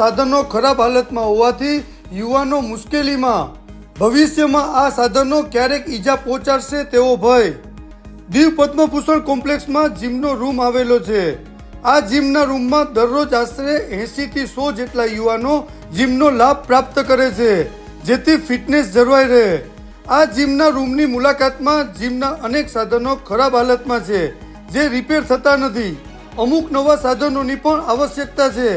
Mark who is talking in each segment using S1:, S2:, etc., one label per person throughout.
S1: સાધનો ખરાબ હાલતમાં હોવાથી યુવાનો મુશ્કેલીમાં. ભવિષ્યમાં આ સાધનો ક્યારેક ઈજા પહોંચાડશે તેવો ભય. દીવ પદ્મભૂષણ કોમ્પ્લેક્સમાં જીમનો રૂમ આવેલો છે. આ જીમના રૂમમાં દરરોજ આશરે એંશીથી સો જેટલા યુવાનો જીમનો લાભ પ્રાપ્ત કરે છે, જેથી ફિટનેસ જળવાઈ રહે. આ જીમના રૂમની મુલાકાતમાં જીમના અનેક સાધનો ખરાબ હાલતમાં છે, જે રિપેર થતા નથી. અમુક નવા સાધનોની પણ આવશ્યકતા છે.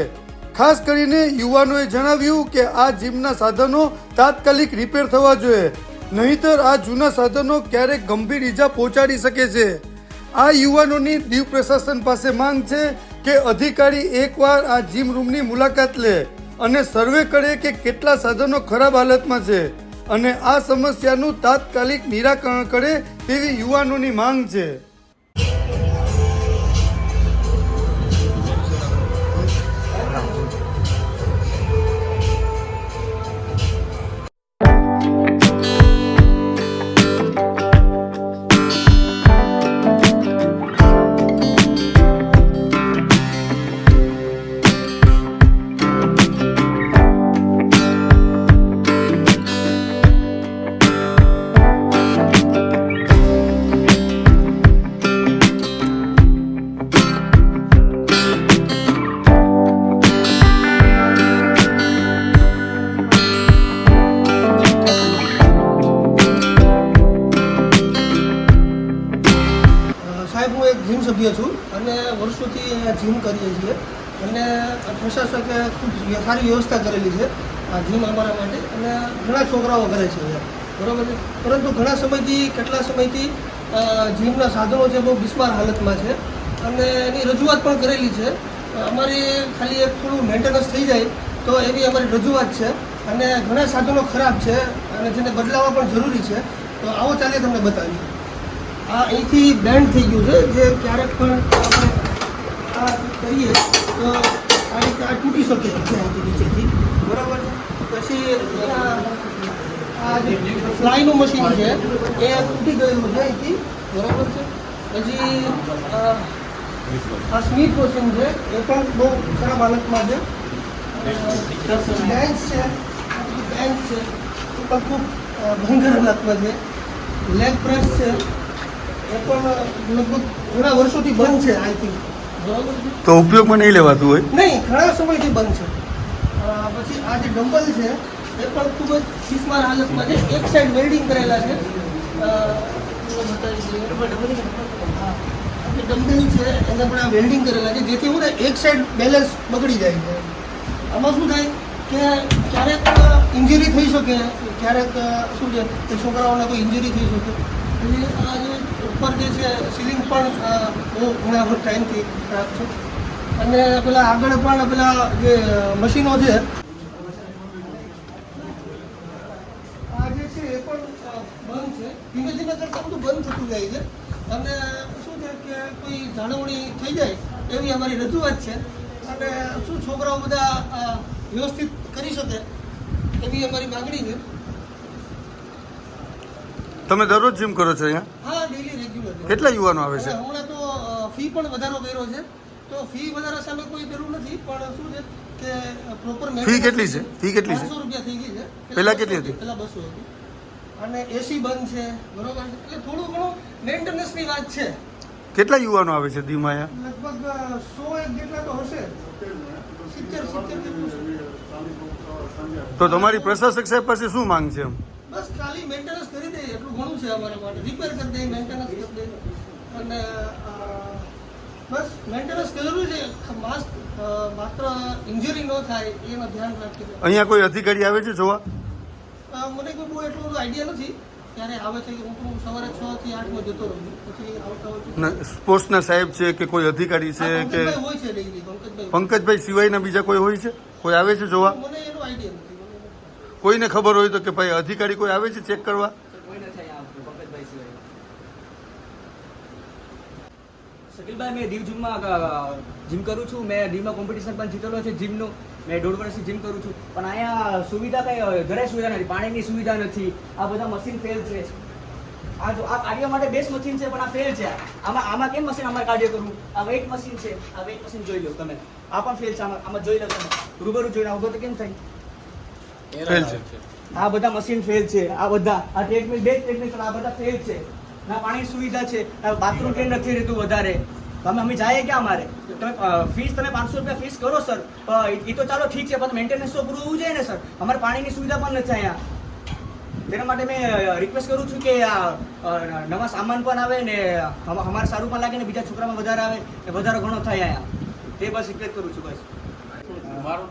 S1: ખાસ કરીને યુવાનોએ જણાવ્યું કે આ જીમના સાધનો તાત્કાલિક રિપેર થવા જોઈએ, નહીતર આ જૂના સાધનો ક્યારેક ગંભીર ઈજા પહોંચાડી શકે છે. આ યુવાનોની દીવ પ્રશાસન પાસે માંગ છે કે અધિકારી એકવાર આ જીમ રૂમની મુલાકાત લે અને સર્વે કરે કે કેટલા સાધનો ખરાબ હાલતમાં છે અને આ સમસ્યાનું તાત્કાલિક નિરાકરણ કરે તેવી યુવાનોની માંગ છે.
S2: હું સભ્ય છું અને વર્ષોથી અહીંયા જીમ કરીએ છીએ. અને પ્રશાસકે ખૂબ સારી વ્યવસ્થા કરેલી છે આ જીમ અમારા માટે. અને ઘણા છોકરાઓ કરે છે બરાબર છે? પરંતુ ઘણા સમયથી, કેટલા સમયથી જીમના સાધનો છે બહુ બિસ્માર હાલતમાં છે. અને એની રજૂઆત પણ કરેલી છે. અમારી ખાલી એક થોડું મેન્ટેનન્સ થઈ જાય તો એવી અમારી રજૂઆત છે. અને ઘણા સાધનો ખરાબ છે અને જેને બદલાવવા પણ જરૂરી છે. તો આવો ચાલે તમને બતાવીએ. આ અહીંથી બેન્ડ થઈ ગયું છે. જે ક્યારેક પણ આપણે આ કરીએ તો આ રીતે આ તૂટી શકે છે અહીંથી નીચેથી. બરાબર? પછી આ જે ફ્લાયનું મશીન છે, એ તૂટી ગયું છે અહીંથી. બરાબર છે? પછી આ સ્મિથ મશીન છે, એ પણ બહુ ખરાબ હાલતમાં છે. બેન્ચ છે બેન્ચ છે, એ પણ ખૂબ ભયંકર હાલતમાં છે. લેગ પ્રેસ છે પણ લગભગ ઘણા વર્ષોથી બંધ છે આઈ થિંક
S1: તો ઉપયોગમાં નહીં લેવાતું હોય?
S2: નહીં ઘણા સમયથી બંધ છે. પછી આ જે ડમ્બલ છે એ પણ ખૂબ જ ખિસ્માર હાલતમાં છે. એક સાઈડ વેલ્ડિંગ કરેલા છે. ડમ્બલ છે એને પણ આ વેલ્ડિંગ કરેલા છે જેથી હું ને એક સાઈડ બેલેન્સ બગડી જાય છે. આમાં શું થાય કે ક્યારેક ઇન્જરી થઈ શકે ક્યારેક શું છે કે છોકરાઓને કોઈ ઇન્જરી થઈ શકે. પછી આ જે ઉપર જે છે સીલિંગ પણ બહુ ઘણા વખત ટાઈમથી ખરાબ છે. અને પેલા આગળ પણ પેલા જે મશીનો છે આ જે છે એ પણ બંધ છે. ધીમે ધીમે કરતાં બધું બંધ થતું જાય છે. અને શું છે કે કોઈ જાળવણી થઈ જાય એવી અમારી રજૂઆત છે. અને શું છોકરાઓ બધા વ્યવસ્થિત કરી શકે એવી અમારી માગણી છે.
S1: તમે દરરોજ જીમ કરો છો અહીંયા?
S2: હા ડેલી
S1: કેટલા યુવાનો આવે છે?
S2: હમણાં તો ફી પણ વધારો કર્યો છે. તો ફી વધારા સામે કોઈ જરૂર નથી પણ શું છે કે પ્રોપર
S1: ફી કેટલી છે? ફી કેટલી છે?
S2: પાંચસો રૂપિયા થઈ ગઈ છે.
S1: પહેલા કેટલી હતી?
S2: પહેલા બસો હતી. અને એસી બંધ છે બરોબર એટલે થોડું ઘણું મેન્ટેનન્સની વાત છે.
S1: કેટલા યુવાનો આવે છે ધીમાયા?
S2: લગભગ અ, સો એક જેટલા તો હશે.
S1: તો તમારી પ્રશાસક સાહેબ પાસે શું માંગ છે એમ?
S2: બસ ખાલી મેન્ટેનન્સ કરી દે એટલું ઘણું છે અમારા માટે. રિપેર કરી દે મેન્ટેનન્સ કરી દે અને બસ મેન્ટેનન્સ કરેલું છે. માસ્ક માત્ર ઇન્જરી ન થાય એનું ધ્યાન રાખી
S1: અહીંયા કોઈ અધિકારી આવે છે જોવા?
S2: મને કોઈ બહુ એટલો બધો આઈડિયા નથી. ત્યારે આવે છે કે હું સવારે છ થી આઠમાં જતો રહું પછી આવતા
S1: સ્પોર્ટ્સના સાહેબ છે કે કોઈ અધિકારી છે કે
S2: પંકજભાઈ
S1: સિવાયના બીજા કોઈ હોય છે? કોઈ આવે છે જોવા?
S2: મને એનો આઈડિયા નથી.
S1: કોઈને ખબર હોય તો કે ભાઈ અધિકારી કોઈ આવે છે ચેક કરવા?
S3: શકીલભાઈ, મેં દીવ જીમમાં જીમ કરું છું. મેં દીવમાં કોમ્પિટિશન પણ જીતેલો છે જીમનું મેં દોઢ વર્ષથી જીમ કરું છું. પણ અહીંયા સુવિધા કઈ જરાય સુવિધા નથી. પાણીની સુવિધા નથી. આ બધા મશીન ફેલ છે. આ જો, આ કાર્ડિયો માટે બેસ્ટ મશીન છે, પણ આ ફેલ છે. આમાં આમાં કેમ મશીન અમારે કાર્ડિયો કરવું? આ વેઇટ મશીન છે. આ વેઇટ મશીન જોઈ લો તમે. આ પણ ફેલ છે. આમાં આમાં જોઈ લો તમે. રૂબરૂ જોઈને આવું તો કેમ થાય?
S1: ફેલ છે.
S3: આ બધા મશીન ફેલ છે. આ બધા આ ટ્રેડમિલ બે ટ્રેડમિલ આ બધા ફેલ છે. ના પાણીની સુવિધા છે. બાથરૂમ ટ્રેન નથી રહેતું વધારે. તમે અમે જાઈએ ક્યાં અમારે? તમે ફીસ તમે પાંચસો રૂપિયા ફીસ કરો સર એ તો ચાલો ઠીક છે પણ મેન્ટેનન્સ તો પૂરું હોવું જોઈએ ને સર અમારે પાણીની સુવિધા પણ નથી અહીંયા. તેના માટે મેં રિક્વેસ્ટ કરું છું કે આ નવા સામાન પણ આવે ને અમારે સારું પણ લાગે ને બીજા છોકરામાં વધારે આવે ને વધારે ઘણો થાય અહીંયા. તે બસ રિક્વેસ્ટ કરું છું બસ.
S4: મારું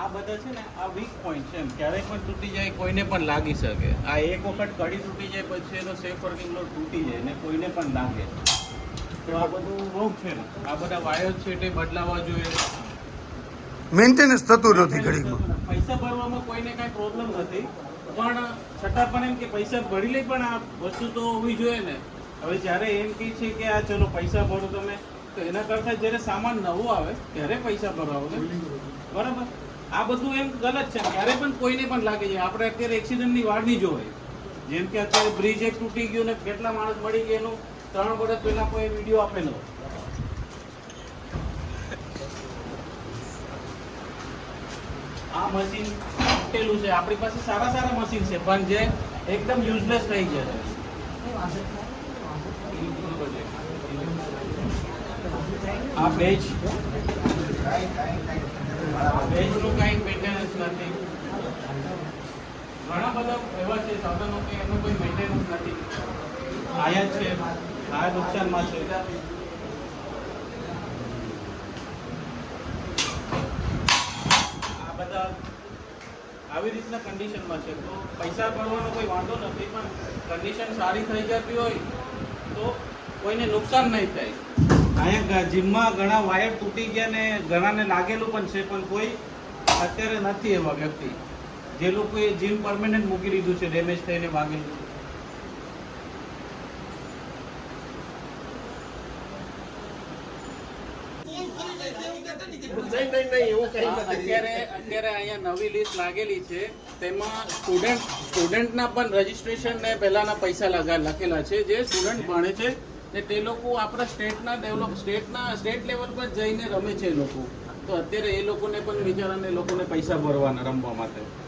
S4: આ બધા છે ને આ વીક પોઈન્ટ છે એમ. ક્યારેય પણ તૂટી જાય કોઈને પણ લાગી શકે. આ એક વખત કડી તૂટી જાય પછી એનો સેફ વર્કિંગ લોડ તૂટી જાય ને કોઈને પણ લાગે. તો આ બધું રોગ છે ને આ બધા વાયર છે તે બદલાવા જોઈએ.
S1: મેન્ટેનન્સ થતું નથી ઘડીમાં
S4: પૈસા ભરવામાં કોઈને કાંઈ પ્રોબ્લેમ નથી. પણ છતાં પણ એમ કે પૈસા ભરી લે પણ આ વસ્તુ તો હોવી જોઈએ ને. હવે જ્યારે એમ કહે છે કે આ ચલો પૈસા ભરો તમે તો એના કરતાં જ્યારે સામાન નવો આવે ત્યારે પૈસા ભરાવો બરાબર? આ બધું એમ ગલત છે. ક્યારે પણ કોઈને પણ લાગે છે. આપણે અત્યારે એક્સિડન્ટની વાર નહીં જોવાય. જેમ કે અત્યારે બ્રિજ એક તૂટી ગયું ને કેટલા માણસ મળી ગયા એનું ત્રણ વર્ષ પહેલા કોઈ વીડિયો આપેલો. આ મશીન તૂટેલું છે. આપણી પાસે સારા સારા મશીન છે, પણ જે એકદમ યુઝલેસ થઈ ગયા છે. આ બેચ બેચનું કાંઈ મેન્ટેનન્સ નથી. ઘણા બધા એવા છે સાધનો કે એનું કોઈ મેન્ટેનન્સ નથી. આયા છે. આ નુકસાનમાં છે. આ બધા આવી રીતના કન્ડિશનમાં છે. તો પૈસા ભરવાનો કોઈ વાંધો નથી, પણ કન્ડિશન સારી થઈ જતી હોય તો કોઈને નુકસાન નહીં થાય. અહીંયા જીમમાં ઘણા વાયર તૂટી ગયા ને ઘણાને લાગેલું પણ છે પણ કોઈ અત્યારે નથી એવા વ્યક્તિ. જે લોકોએ જીમ પરમેનન્ટ મૂકી દીધું છે ડેમેજ થઈને વાગેલું છે. અત્યારે અત્યારે અહીંયા નવી લિસ્ટ લાગેલી છે. તેમાં સ્ટુડન્ટ સ્ટુડન્ટના પણ રજીસ્ટ્રેશન ને પહેલાના પૈસા લગા લખેલા છે. જે સ્ટુડન્ટ ભણે છે ને તે લોકો આપણા સ્ટેટના ડેવલપ, સ્ટેટના, સ્ટેટ લેવલ પર જઈને રમે છે એ લોકો. તો અત્યારે એ લોકોને પણ બિચારાને લોકોને પૈસા ભરવાના રમવા માટે.